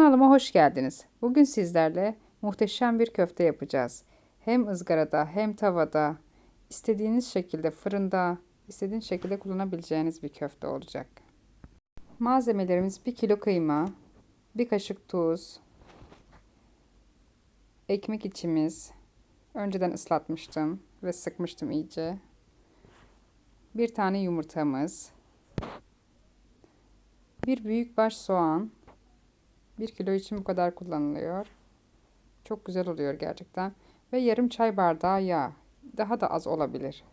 Kanalıma hoş geldiniz. Bugün sizlerle muhteşem bir köfte yapacağız. Hem ızgarada hem tavada, istediğiniz şekilde fırında, istediğiniz şekilde kullanabileceğiniz bir köfte olacak. Malzemelerimiz 1 kilo kıyma, 1 kaşık tuz, ekmek içimiz, önceden ıslatmıştım ve sıkmıştım iyice. Bir tane yumurtamız, bir büyük baş soğan, 1 kilo için bu kadar kullanılıyor. Çok güzel oluyor gerçekten. Ve yarım çay bardağı yağ. Daha da az olabilir.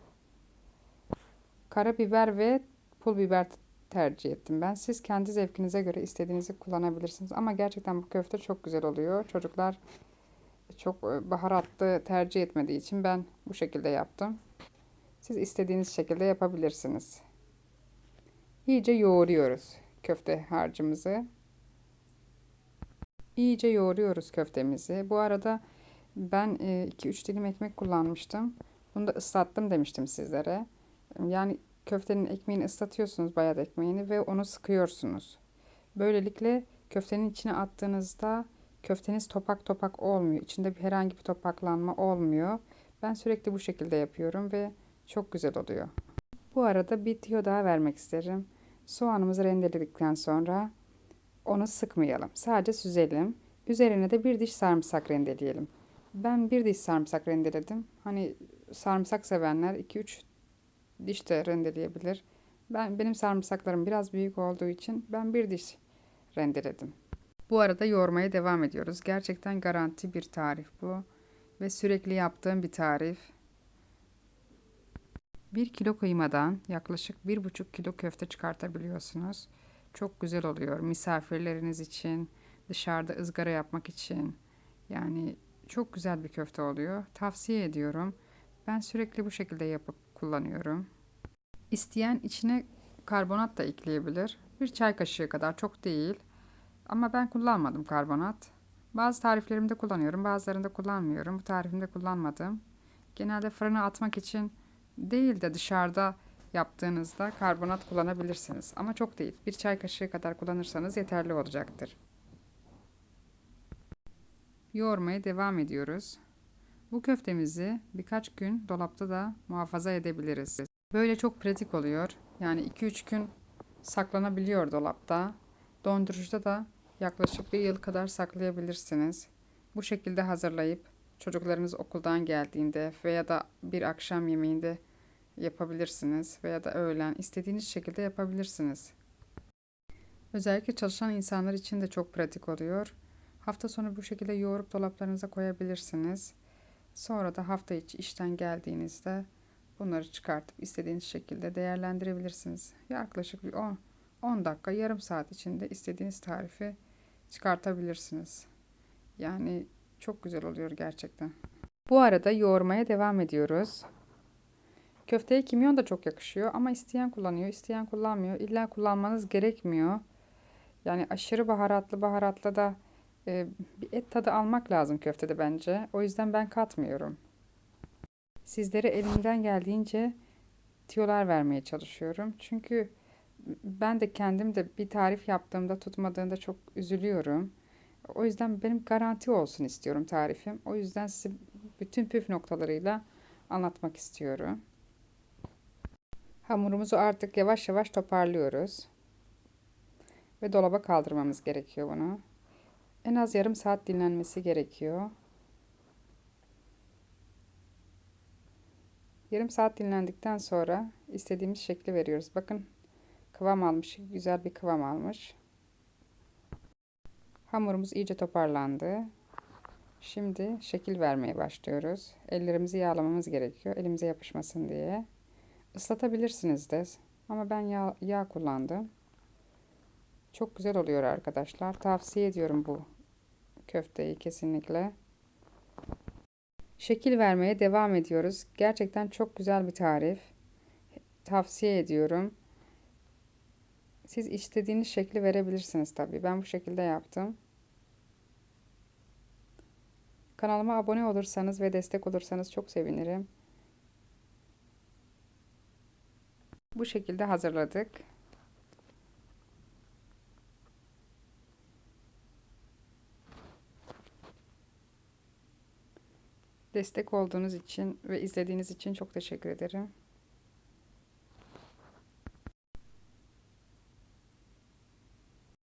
Karabiber ve pul biber tercih ettim ben. Siz kendi zevkinize göre istediğinizi kullanabilirsiniz. Ama gerçekten bu köfte çok güzel oluyor. Çocuklar çok e, baharatlı tercih etmediği için ben bu şekilde yaptım. Siz istediğiniz şekilde yapabilirsiniz. İyice yoğuruyoruz köfte harcımızı. İyice yoğuruyoruz köftemizi. Bu arada ben 2-3 dilim ekmek kullanmıştım. Bunu da ıslattım demiştim sizlere. Yani köftenin ekmeğini ıslatıyorsunuz bayat ekmeğini ve onu sıkıyorsunuz. Böylelikle köftenin içine attığınızda köfteniz topak topak olmuyor. İçinde bir herhangi bir topaklanma olmuyor. Ben sürekli bu şekilde yapıyorum ve çok güzel oluyor. Bu arada bir tiyo daha vermek isterim. Soğanımızı rendeledikten sonra onu sıkmayalım. Sadece süzelim. Üzerine de bir diş sarımsak rendeleyelim. Ben bir diş sarımsak rendeledim. Hani sarımsak sevenler 2-3 diş de rendeleyebilir. Ben benim sarımsaklarım biraz büyük olduğu için ben bir diş rendeledim. Bu arada yoğurmaya devam ediyoruz. Gerçekten garanti bir tarif bu ve sürekli yaptığım bir tarif. 1 kilo kıymadan yaklaşık 1,5 kilo köfte çıkartabiliyorsunuz. Çok güzel oluyor misafirleriniz için, dışarıda ızgara yapmak için. Yani çok güzel bir köfte oluyor. Tavsiye ediyorum. Ben sürekli bu şekilde yapıp kullanıyorum. İsteyen içine karbonat da ekleyebilir. Bir çay kaşığı kadar çok değil. Ama ben kullanmadım karbonat. Bazı tariflerimde kullanıyorum, bazılarında kullanmıyorum. Bu tarifimde kullanmadım. Genelde fırına atmak için değil de dışarıda yaptığınızda karbonat kullanabilirsiniz. Ama çok değil. Bir çay kaşığı kadar kullanırsanız yeterli olacaktır. Yoğurmaya devam ediyoruz. Bu köftemizi birkaç gün dolapta da muhafaza edebiliriz. Böyle çok pratik oluyor. Yani 2-3 gün saklanabiliyor dolapta. Dondurucuda da yaklaşık bir yıl kadar saklayabilirsiniz. Bu şekilde hazırlayıp çocuklarınız okuldan geldiğinde veya da bir akşam yemeğinde yapabilirsiniz veya da öğlen istediğiniz şekilde yapabilirsiniz. Özellikle çalışan insanlar için de çok pratik oluyor. Hafta sonu bu şekilde yoğurup dolaplarınıza koyabilirsiniz. Sonra da hafta içi işten geldiğinizde bunları çıkartıp istediğiniz şekilde değerlendirebilirsiniz. Yaklaşık bir 10, 10 dakika, yarım saat içinde istediğiniz tarifi çıkartabilirsiniz. Yani çok güzel oluyor gerçekten. Bu arada yoğurmaya devam ediyoruz. Köfteye kimyon da çok yakışıyor ama isteyen kullanıyor, isteyen kullanmıyor. İlla kullanmanız gerekmiyor. Yani aşırı baharatlı baharatlı da e, bir et tadı almak lazım köftede bence. O yüzden ben katmıyorum. Sizlere elimden geldiğince tiyolar vermeye çalışıyorum. Çünkü ben de kendim de bir tarif yaptığımda tutmadığında çok üzülüyorum. O yüzden benim garanti olsun istiyorum tarifim. O yüzden size bütün püf noktalarıyla anlatmak istiyorum. Hamurumuzu artık yavaş yavaş toparlıyoruz. Ve dolaba kaldırmamız gerekiyor bunu. En az yarım saat dinlenmesi gerekiyor. Yarım saat dinlendikten sonra istediğimiz şekli veriyoruz. Bakın kıvam almış. Güzel bir kıvam almış. Hamurumuz iyice toparlandı. Şimdi şekil vermeye başlıyoruz. Ellerimizi yağlamamız gerekiyor. Elimize yapışmasın diye. Islatabilirsiniz de. Ama ben yağ, yağ kullandım. Çok güzel oluyor arkadaşlar. Tavsiye ediyorum bu köfteyi kesinlikle. Şekil vermeye devam ediyoruz. Gerçekten çok güzel bir tarif. Tavsiye ediyorum. Siz istediğiniz şekli verebilirsiniz tabii. Ben bu şekilde yaptım. Kanalıma abone olursanız ve destek olursanız çok sevinirim. Bu şekilde hazırladık. Destek olduğunuz için ve izlediğiniz için çok teşekkür ederim.